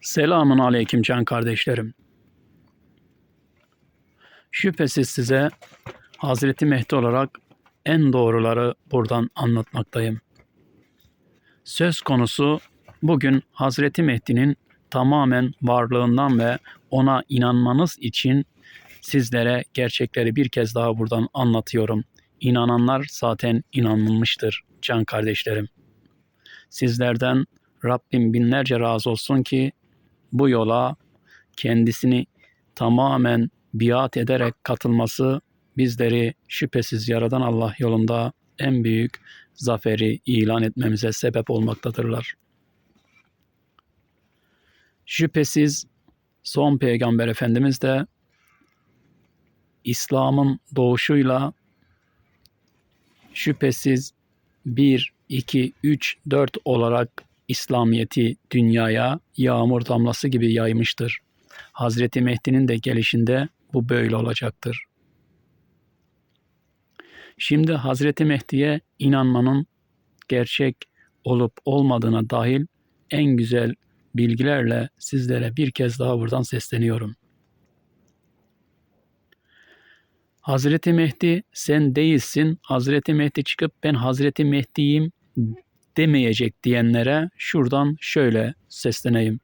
Selamun aleyküm can kardeşlerim. Şüphesiz size Hazreti Mehdi olarak en doğruları buradan anlatmaktayım. Söz konusu bugün Hazreti Mehdi'nin tamamen varlığından ve ona inanmanız için sizlere gerçekleri bir kez daha buradan anlatıyorum. İnananlar zaten inanılmıştır can kardeşlerim. Sizlerden Rabbim binlerce razı olsun ki bu yola kendisini tamamen biat ederek katılması bizleri şüphesiz Yaradan Allah yolunda en büyük zaferi ilan etmemize sebep olmaktadırlar. Şüphesiz son peygamber efendimiz de İslam'ın doğuşuyla şüphesiz 1, 2, 3, 4 olarak İslamiyeti dünyaya yağmur damlası gibi yaymıştır. Hazreti Mehdi'nin de gelişinde bu böyle olacaktır. Şimdi Hazreti Mehdi'ye inanmanın gerçek olup olmadığına dahil en güzel bilgilerle sizlere bir kez daha buradan sesleniyorum. Hazreti Mehdi sen değilsin. Hazreti Mehdi çıkıp ben Hazreti Mehdi'yim demeyecek diyenlere şuradan şöyle sesleneyim.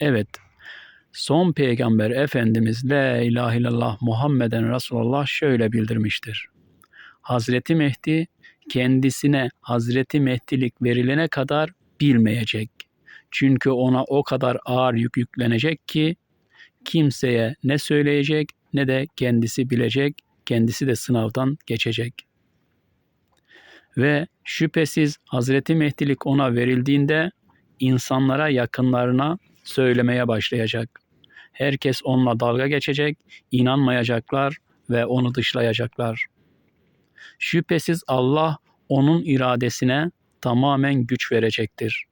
Evet, son peygamber Efendimiz La ilahe illallah Muhammeden Resulullah şöyle bildirmiştir. Hazreti Mehdi kendisine Hazreti Mehdilik verilene kadar bilmeyecek. Çünkü ona o kadar ağır yük yüklenecek ki kimseye ne söyleyecek ne de kendisi bilecek, kendisi de sınavdan geçecek. Ve şüphesiz Hazreti Mehdilik ona verildiğinde insanlara yakınlarına söylemeye başlayacak. Herkes onunla dalga geçecek, inanmayacaklar ve onu dışlayacaklar. Şüphesiz Allah onun iradesine tamamen güç verecektir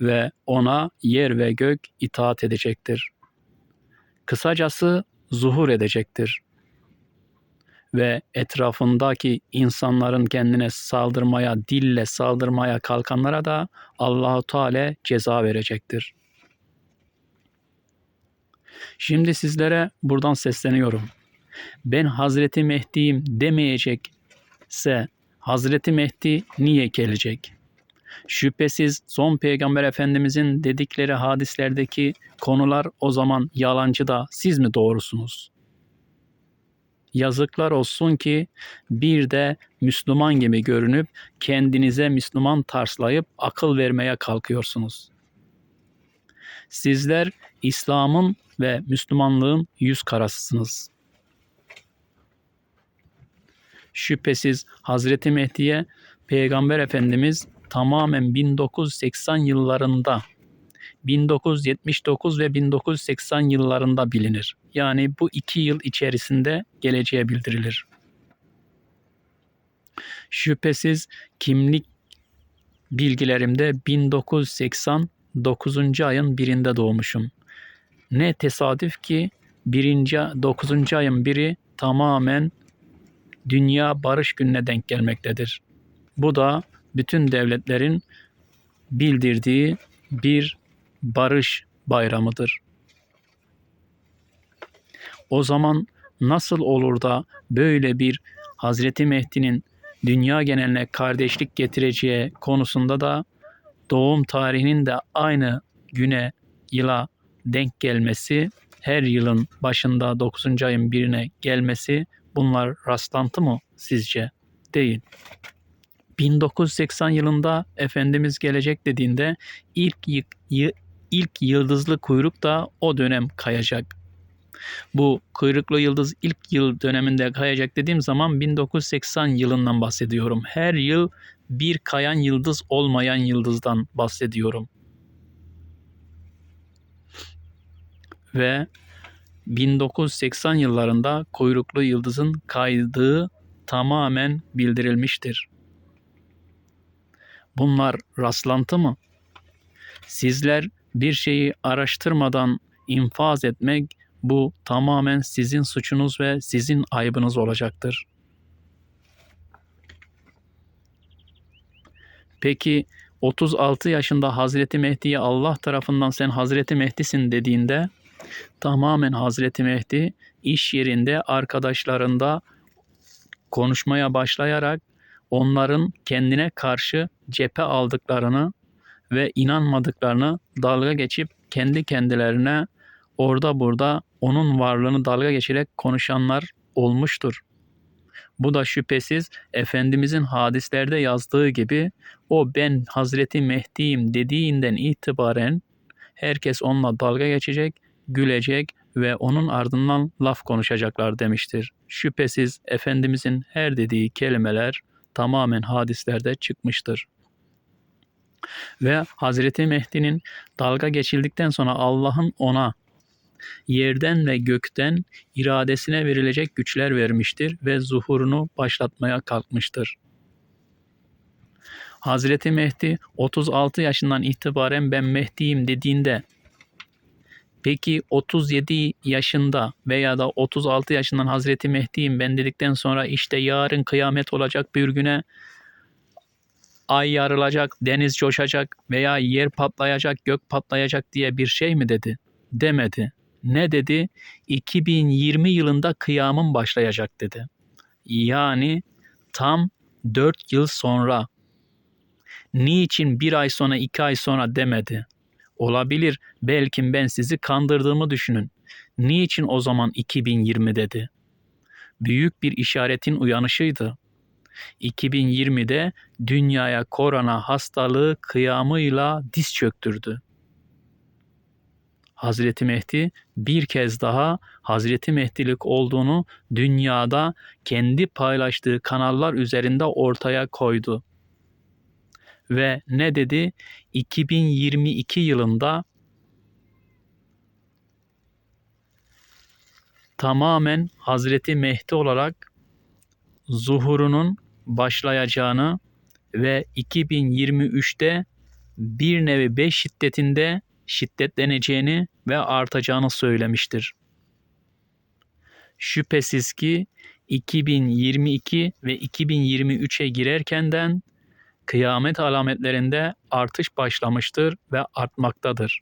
ve ona yer ve gök itaat edecektir. Kısacası zuhur edecektir ve etrafındaki insanların kendine saldırmaya, dille saldırmaya kalkanlara da Allahu Teala ceza verecektir. Şimdi sizlere buradan sesleniyorum. Ben Hazreti Mehdi'yim demeyecekse Hazreti Mehdi niye gelecek? Şüphesiz son peygamber efendimizin dedikleri hadislerdeki konular o zaman yalancı da siz mi doğrusunuz? Yazıklar olsun ki bir de Müslüman gibi görünüp kendinize Müslüman tarslayıp akıl vermeye kalkıyorsunuz. Sizler İslam'ın ve Müslümanlığın yüz karasısınız. Şüphesiz Hazreti Mehdi'ye Peygamber Efendimiz tamamen 1980 yıllarında 1979 ve 1980 yıllarında bilinir. Yani bu iki yıl içerisinde geleceğe bildirilir. Şüphesiz kimlik bilgilerimde 1989. ayın birinde doğmuşum. Ne tesadüf ki birinci, 9. ayın biri tamamen Dünya Barış Günü'ne denk gelmektedir. Bu da bütün devletlerin bildirdiği bir barış bayramıdır. O zaman nasıl olur da böyle bir Hazreti Mehdi'nin dünya geneline kardeşlik getireceği konusunda da doğum tarihinin de aynı güne yıla denk gelmesi, her yılın başında 9. ayın birine gelmesi bunlar rastlantı mı sizce? Değil. 1980 yılında Efendimiz gelecek dediğinde ilk ilk yıldızlı kuyruk da o dönem kayacak. Bu kuyruklu yıldız ilk yıl döneminde kayacak dediğim zaman 1980 yılından bahsediyorum. Her yıl bir kayan yıldız olmayan yıldızdan bahsediyorum. Ve 1980 yıllarında kuyruklu yıldızın kaydığı tamamen bildirilmiştir. Bunlar rastlantı mı? Sizler bir şeyi araştırmadan infaz etmek bu tamamen sizin suçunuz ve sizin ayıbınız olacaktır. Peki 36 yaşında Hazreti Mehdi'ye Allah tarafından sen Hazreti Mehdi'sin dediğinde tamamen Hazreti Mehdi iş yerinde arkadaşlarında konuşmaya başlayarak onların kendine karşı cephe aldıklarını ve inanmadıklarını dalga geçip kendi kendilerine orada burada onun varlığını dalga geçerek konuşanlar olmuştur. Bu da şüphesiz Efendimizin hadislerde yazdığı gibi o ben Hazreti Mehdi'yim dediğinden itibaren herkes onunla dalga geçecek, gülecek ve onun ardından laf konuşacaklar demiştir. Şüphesiz Efendimizin her dediği kelimeler tamamen hadislerde çıkmıştır. Ve Hazreti Mehdi'nin dalga geçildikten sonra Allah'ın ona yerden ve gökten iradesine verilecek güçler vermiştir ve zuhurunu başlatmaya kalkmıştır. Hazreti Mehdi 36 yaşından itibaren ben Mehdi'yim dediğinde peki 37 yaşında veya da 36 yaşından Hazreti Mehdi'yim ben dedikten sonra işte yarın kıyamet olacak bir güne ay yarılacak, deniz coşacak veya yer patlayacak, gök patlayacak diye bir şey mi dedi? Demedi. Ne dedi? 2020 yılında kıyamın başlayacak dedi. Yani tam 4 yıl sonra. Niçin bir ay sonra, iki ay sonra demedi. Olabilir, belki ben sizi kandırdığımı düşünün. Niçin o zaman 2020 dedi? Büyük bir işaretin uyanışıydı. 2020'de dünyaya korona hastalığı kıyamıyla diz çöktürdü. Hazreti Mehdi bir kez daha Hazreti Mehdilik olduğunu dünyada kendi paylaştığı kanallar üzerinde ortaya koydu. Ve ne dedi? 2022 yılında tamamen Hazreti Mehdi olarak zuhurunun başlayacağını ve 2023'te bir nevi 5 şiddetinde şiddetleneceğini ve artacağını söylemiştir. Şüphesiz ki 2022 ve 2023'e girerkenden kıyamet alametlerinde artış başlamıştır ve artmaktadır.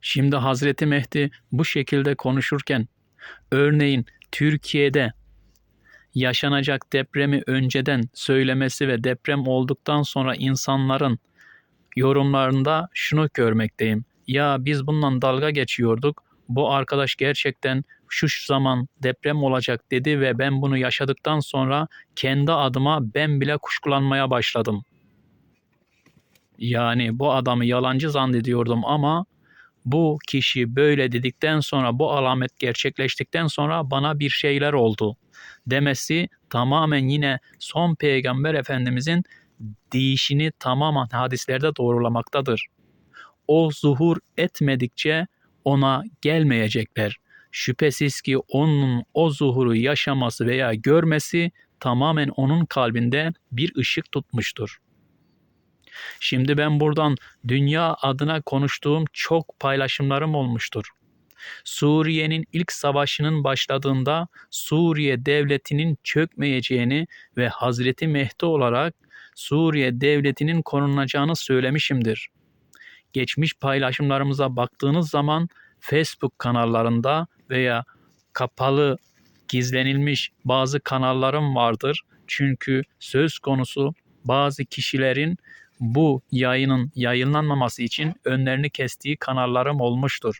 Şimdi Hazreti Mehdi bu şekilde konuşurken örneğin Türkiye'de yaşanacak depremi önceden söylemesi ve deprem olduktan sonra insanların yorumlarında şunu görmekteyim. Ya biz bundan dalga geçiyorduk. Bu arkadaş gerçekten şu zaman deprem olacak dedi ve ben bunu yaşadıktan sonra kendi adıma ben bile kuşkulanmaya başladım. Yani bu adamı yalancı zannediyordum ama bu kişi böyle dedikten sonra bu alamet gerçekleştikten sonra bana bir şeyler oldu demesi tamamen yine son peygamber efendimizin değişini tamamen hadislerde doğrulamaktadır. O zuhur etmedikçe ona gelmeyecekler. Şüphesiz ki onun o zuhuru yaşaması veya görmesi tamamen onun kalbinde bir ışık tutmuştur. Şimdi ben buradan dünya adına konuştuğum çok paylaşımlarım olmuştur. Suriye'nin ilk savaşının başladığında Suriye devletinin çökmeyeceğini ve Hazreti Mehdi olarak Suriye devletinin korunacağını söylemişimdir. Geçmiş paylaşımlarımıza baktığınız zaman Facebook kanallarında veya kapalı gizlenilmiş bazı kanallarım vardır. Çünkü söz konusu bazı kişilerin bu yayının yayınlanmaması için önlerini kestiği kanallarım olmuştur.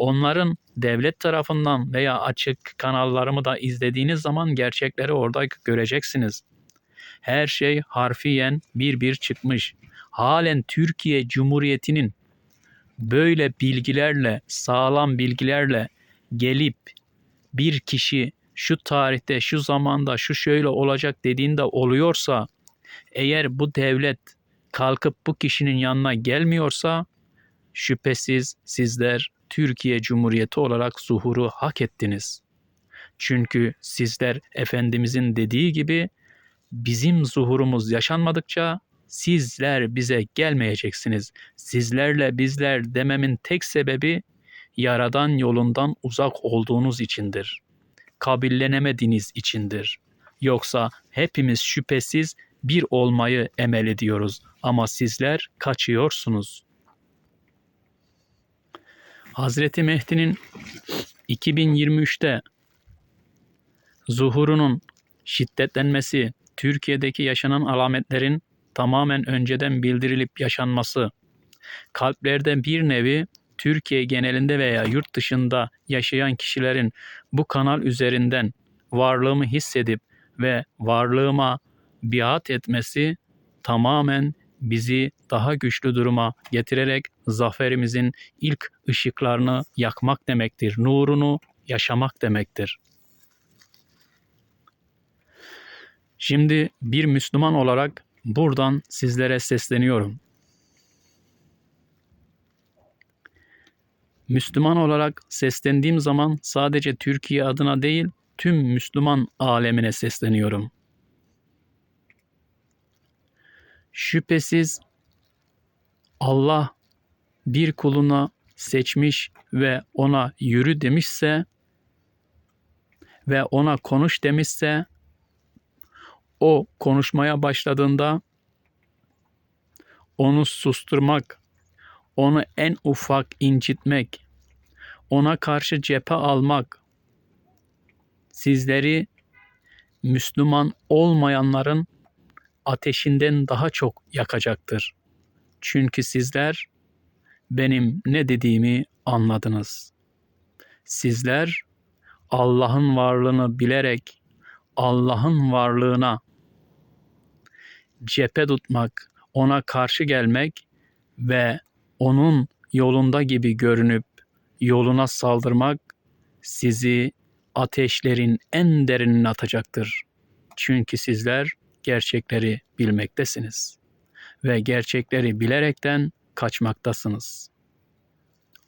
Onların devlet tarafından veya açık kanallarımı da izlediğiniz zaman gerçekleri orada göreceksiniz. Her şey harfiyen bir bir çıkmış. Halen Türkiye Cumhuriyeti'nin böyle bilgilerle, sağlam bilgilerle gelip bir kişi şu tarihte, şu zamanda, şu şöyle olacak dediğinde oluyorsa, eğer bu devlet kalkıp bu kişinin yanına gelmiyorsa, şüphesiz sizler Türkiye Cumhuriyeti olarak zuhuru hak ettiniz. Çünkü sizler Efendimizin dediği gibi bizim zuhurumuz yaşanmadıkça sizler bize gelmeyeceksiniz. Sizlerle bizler dememin tek sebebi yaradan yolundan uzak olduğunuz içindir. Kabullenemediğiniz içindir. Yoksa hepimiz şüphesiz bir olmayı emel ediyoruz ama sizler kaçıyorsunuz. Hazreti Mehdi'nin 2023'te zuhurunun şiddetlenmesi, Türkiye'deki yaşanan alametlerin tamamen önceden bildirilip yaşanması, kalplerde bir nevi Türkiye genelinde veya yurt dışında yaşayan kişilerin bu kanal üzerinden varlığımı hissedip ve varlığıma biat etmesi tamamen bizi daha güçlü duruma getirerek zaferimizin ilk ışıklarını yakmak demektir. Nurunu yaşamak demektir. Şimdi bir Müslüman olarak buradan sizlere sesleniyorum. Müslüman olarak seslendiğim zaman sadece Türkiye adına değil, tüm Müslüman alemine sesleniyorum. Şüphesiz Allah bir kuluna seçmiş ve ona yürü demişse ve ona konuş demişse o konuşmaya başladığında onu susturmak, onu en ufak incitmek, ona karşı cephe almak sizleri Müslüman olmayanların ateşinden daha çok yakacaktır. Çünkü sizler benim ne dediğimi anladınız. Sizler Allah'ın varlığını bilerek Allah'ın varlığına cephe tutmak, ona karşı gelmek ve onun yolunda gibi görünüp yoluna saldırmak sizi ateşlerin en derinine atacaktır. Çünkü sizler gerçekleri bilmektesiniz ve gerçekleri bilerekten kaçmaktasınız.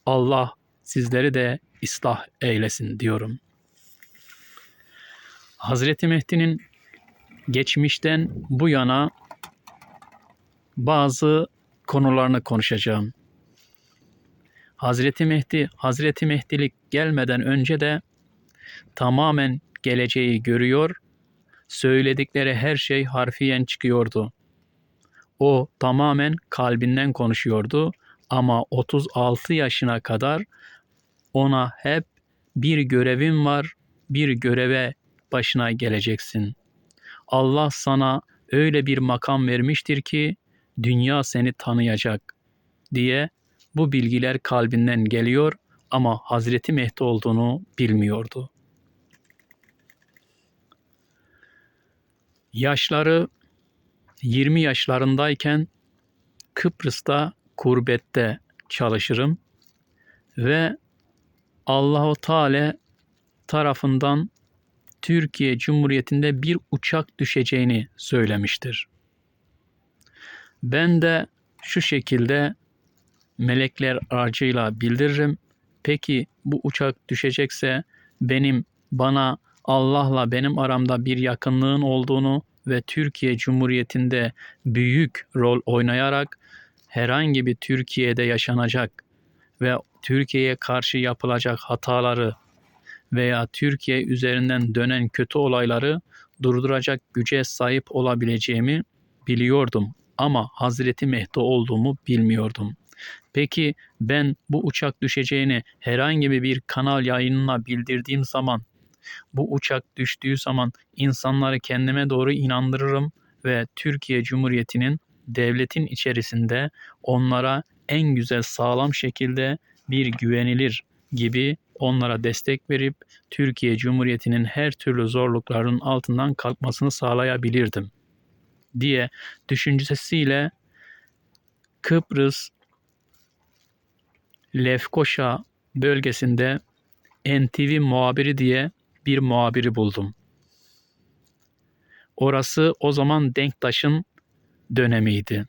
Allah sizleri de ıslah eylesin diyorum. Hazreti Mehdi'nin geçmişten bu yana bazı konularını konuşacağım. Hazreti Mehdi, Hazreti Mehdilik gelmeden önce de tamamen geleceği görüyor, söyledikleri her şey harfiyen çıkıyordu. O tamamen kalbinden konuşuyordu ama 36 yaşına kadar ona hep bir görevin var, bir göreve başına geleceksin. Allah sana öyle bir makam vermiştir ki dünya seni tanıyacak diye bu bilgiler kalbinden geliyor ama Hazreti Mehdi olduğunu bilmiyordu. Yaşları 20 yaşlarındayken Kıbrıs'ta kurbette çalışırım ve Allahu Teala tarafından Türkiye Cumhuriyeti'nde bir uçak düşeceğini söylemiştir. Ben de şu şekilde melekler aracıyla bildiririm. Peki bu uçak düşecekse benim bana Allah'la benim aramda bir yakınlığın olduğunu ve Türkiye Cumhuriyeti'nde büyük rol oynayarak herhangi bir Türkiye'de yaşanacak ve Türkiye'ye karşı yapılacak hataları veya Türkiye üzerinden dönen kötü olayları durduracak güce sahip olabileceğimi biliyordum ama Hazreti Mehdi olduğumu bilmiyordum. Peki ben bu uçak düşeceğini herhangi bir kanal yayınına bildirdiğim zaman bu uçak düştüğü zaman insanları kendime doğru inandırırım ve Türkiye Cumhuriyeti'nin devletin içerisinde onlara en güzel sağlam şekilde bir güvenilir gibi onlara destek verip Türkiye Cumhuriyeti'nin her türlü zorlukların altından kalkmasını sağlayabilirdim diye düşüncesiyle Kıbrıs Lefkoşa bölgesinde NTV muhabiri diye bir muhabiri buldum. Orası o zaman Denktaş'ın dönemiydi.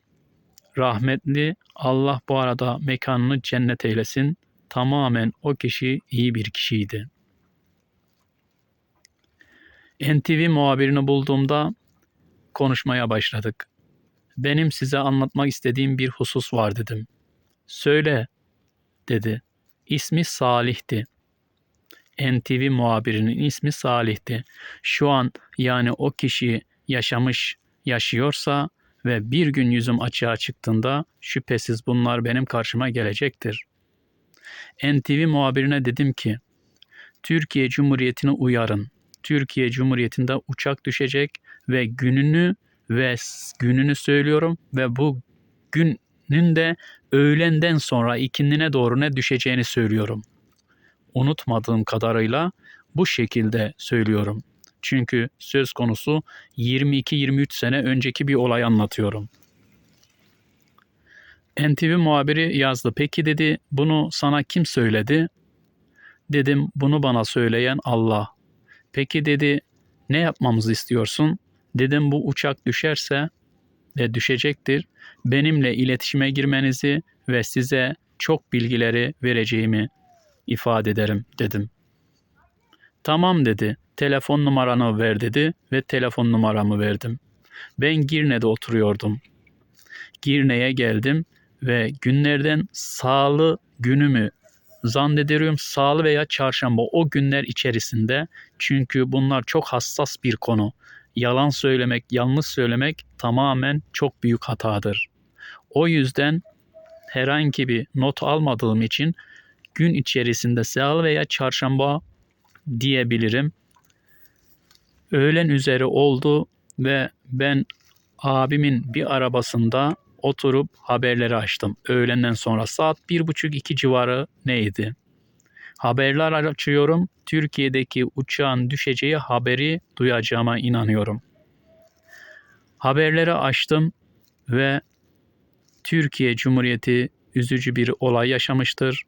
Rahmetli Allah bu arada mekanını cennet eylesin. Tamamen o kişi iyi bir kişiydi. NTV muhabirini bulduğumda konuşmaya başladık. Benim size anlatmak istediğim bir husus var dedim. Söyle dedi. İsmi Salih'ti. NTV muhabirinin ismi Salih'ti. Şu an yani o kişi yaşamış, yaşıyorsa ve bir gün yüzüm açığa çıktığında şüphesiz bunlar benim karşıma gelecektir. NTV muhabirine dedim ki, Türkiye Cumhuriyeti'ni uyarın. Türkiye Cumhuriyeti'nde uçak düşecek ve gününü ve gününü söylüyorum ve bu günün de öğlenden sonra ikindine doğru ne düşeceğini söylüyorum. Unutmadığım kadarıyla bu şekilde söylüyorum. Çünkü söz konusu 22-23 sene önceki bir olay anlatıyorum. NTV muhabiri yazdı. Peki dedi bunu sana kim söyledi? Dedim bunu bana söyleyen Allah. Peki dedi ne yapmamızı istiyorsun? Dedim bu uçak düşerse ve düşecektir. Benimle iletişime girmenizi ve size çok bilgileri vereceğimi ifade ederim dedim. Tamam dedi. Telefon numaranı ver dedi ve telefon numaramı verdim. Ben Girne'de oturuyordum. Girne'ye geldim ve günlerden salı günümü zannediyorum salı veya çarşamba o günler içerisinde çünkü bunlar çok hassas bir konu. Yalan söylemek, yanlış söylemek tamamen çok büyük hatadır. O yüzden herhangi bir not almadığım için gün içerisinde salı veya çarşamba diyebilirim. Öğlen üzeri oldu ve ben abimin bir arabasında oturup haberleri açtım. Öğlenden sonra saat bir buçuk iki civarı neydi? Haberler açıyorum. Türkiye'deki uçağın düşeceği haberi duyacağıma inanıyorum. Haberleri açtım ve Türkiye Cumhuriyeti üzücü bir olay yaşamıştır.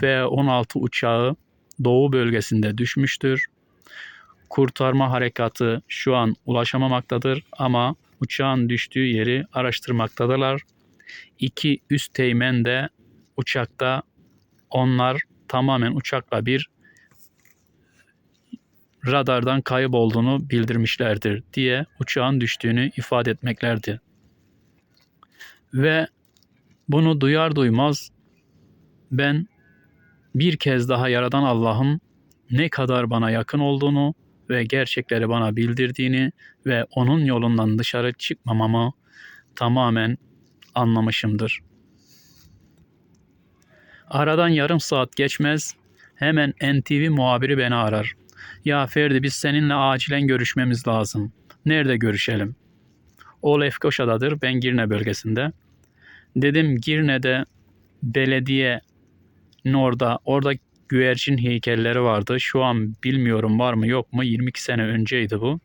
F-16 uçağı doğu bölgesinde düşmüştür. Kurtarma harekatı şu an ulaşamamaktadır ama uçağın düştüğü yeri araştırmaktadırlar. İki üst teğmen de uçakta onlar tamamen uçakla bir radardan kayıp olduğunu bildirmişlerdir diye uçağın düştüğünü ifade etmeklerdi. Ve bunu duyar duymaz ben bir kez daha Yaradan Allah'ın ne kadar bana yakın olduğunu ve gerçekleri bana bildirdiğini ve onun yolundan dışarı çıkmamamı tamamen anlamışımdır. Aradan yarım saat geçmez hemen NTV muhabiri beni arar. Ya Ferdi biz seninle acilen görüşmemiz lazım. Nerede görüşelim? O Lefkoşa'dadır. Ben Girne bölgesinde. Dedim Girne'de belediye orada orada güvercin heykelleri vardı. Şu an bilmiyorum var mı yok mu 22 sene önceydi bu.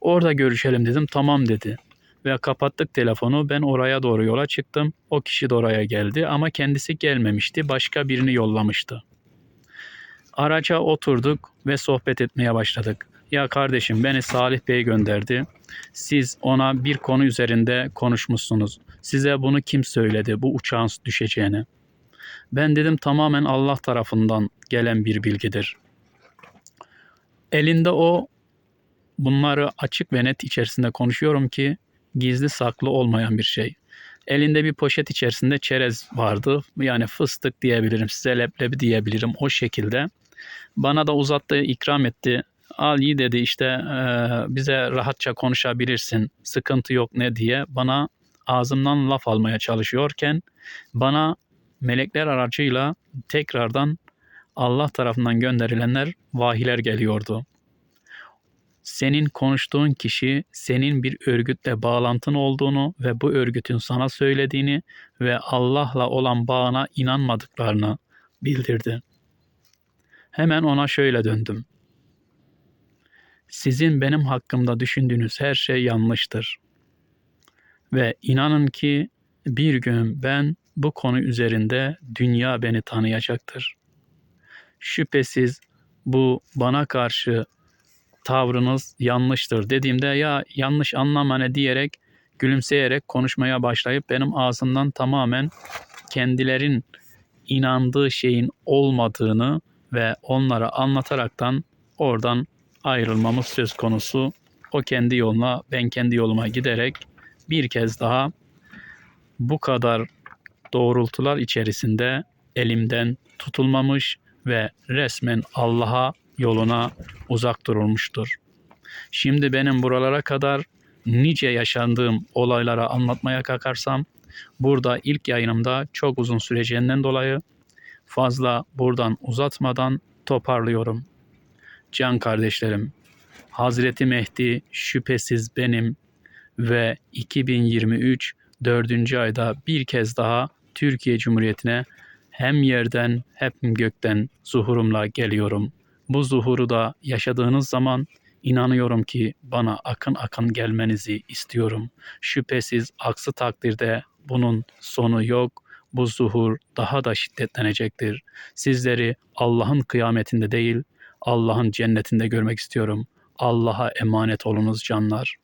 Orada görüşelim dedim. Tamam dedi. Ve kapattık telefonu. Ben oraya doğru yola çıktım. O kişi de oraya geldi ama kendisi gelmemişti. Başka birini yollamıştı. Araca oturduk ve sohbet etmeye başladık. Ya kardeşim beni Salih Bey gönderdi. Siz ona bir konu üzerinde konuşmuşsunuz. Size bunu kim söyledi bu uçağın düşeceğini? Ben dedim tamamen Allah tarafından gelen bir bilgidir. Elinde o bunları açık ve net içerisinde konuşuyorum ki gizli saklı olmayan bir şey. Elinde bir poşet içerisinde çerez vardı. Yani fıstık diyebilirim, size leblebi diyebilirim o şekilde. Bana da uzattı, ikram etti. Al iyi dedi işte e, bize rahatça konuşabilirsin, sıkıntı yok ne diye bana ağzımdan laf almaya çalışıyorken bana melekler aracıyla tekrardan Allah tarafından gönderilenler vahiler geliyordu. Senin konuştuğun kişi senin bir örgütle bağlantın olduğunu ve bu örgütün sana söylediğini ve Allah'la olan bağına inanmadıklarını bildirdi. Hemen ona şöyle döndüm. Sizin benim hakkımda düşündüğünüz her şey yanlıştır. Ve inanın ki bir gün ben bu konu üzerinde dünya beni tanıyacaktır. Şüphesiz bu bana karşı tavrınız yanlıştır dediğimde ya yanlış anlama ne diyerek gülümseyerek konuşmaya başlayıp benim ağzımdan tamamen kendilerin inandığı şeyin olmadığını ve onlara anlataraktan oradan ayrılmamız söz konusu. O kendi yoluna, ben kendi yoluma giderek bir kez daha bu kadar doğrultular içerisinde elimden tutulmamış ve resmen Allah'a yoluna uzak durulmuştur. Şimdi benim buralara kadar nice yaşandığım olaylara anlatmaya kalkarsam burada ilk yayınımda çok uzun süreceğinden dolayı fazla buradan uzatmadan toparlıyorum. Can kardeşlerim, Hazreti Mehdi şüphesiz benim ve 2023 4. ayda bir kez daha Türkiye Cumhuriyeti'ne hem yerden hem gökten zuhurumla geliyorum. Bu zuhuru da yaşadığınız zaman inanıyorum ki bana akın akın gelmenizi istiyorum. Şüphesiz aksi takdirde bunun sonu yok. Bu zuhur daha da şiddetlenecektir. Sizleri Allah'ın kıyametinde değil, Allah'ın cennetinde görmek istiyorum. Allah'a emanet olunuz canlar.